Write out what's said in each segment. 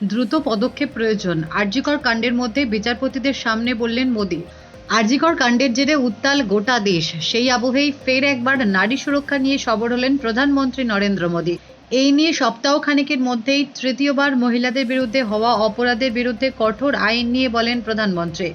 দ্রুত পদক্ষেপ প্রয়োজন। আরজিকর কাণ্ডের মধ্যে বিচারপতিদের সামনে বললেন মোদী, আরজিকর কাণ্ডের জেরে উত্তাল গোটা দেশ। সেই আবহেই ফের একবার নারী সুরক্ষা নিয়ে সবর হলেন প্রধানমন্ত্রী নরেন্দ্র মোদী। এই নিয়ে সপ্তাহ খানেকের মধ্যেই তৃতীয়বার মহিলাদের বিরুদ্ধে হওয়া অপরাধের বিরুদ্ধে কঠোর আইন নিয়ে বলেন প্রধানমন্ত্রী।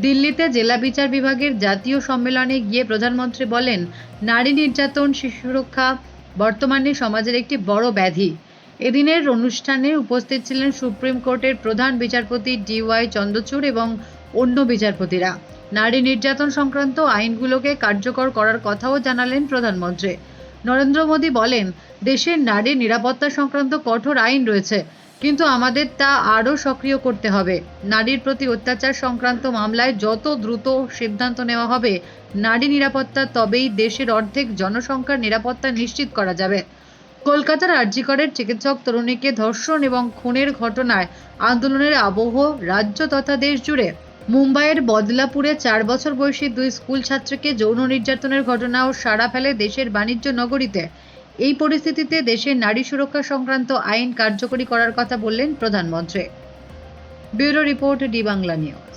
দিল্লিতে জেলা বিচার বিভাগের জাতীয় সম্মেলনে গিয়ে প্রধানমন্ত্রী বলেন, নারী নির্যাতন, শিশু সুরক্ষা বর্তমানে সমাজের একটি বড় ব্যাধি। এদিনের অনুষ্ঠানে উপস্থিত ছিলেন সুপ্রিম কোর্টের প্রধান বিচারপতি ডিওয়াই চন্দ্রচূড় এবং অন্য বিচারপতিরা। নারী নির্যাতন সংক্রান্ত আইনগুলোকে কার্যকর করার কথাও জানালেন প্রধানমন্ত্রী। নরেন্দ্র মোদী বলেন, দেশের নারী নিরাপত্তা সংক্রান্ত কঠোর আইন রয়েছে, কিন্তু আমাদের তা আরও সক্রিয় করতে হবে। নারীর প্রতি অত্যাচার সংক্রান্ত মামলায় যত দ্রুত সিদ্ধান্ত নেওয়া হবে, নারী নিরাপত্তা তবেই দেশের অর্ধেক জনসংখ্যার নিরাপত্তা নিশ্চিত করা যাবে। কলকাতার আরজিকরের চিকিৎসক তরুণীকে ধর্ষণ এবং খুনের ঘটনায় আন্দোলনের আবহ রাজ্য তথা দেশ জুড়ে। মুম্বাইয়ের বদলাপুরে চার বছর বয়সী দুই স্কুল ছাত্রীকে যৌন নির্যাতনের ঘটনাও সাড়া ফেলে দেশের বাণিজ্য নগরীতে। এই পরিস্থিতিতে দেশের নারী সুরক্ষা সংক্রান্ত আইন কার্যকরী করার কথা বললেন প্রধানমন্ত্রী। Bureau report D Bangla news.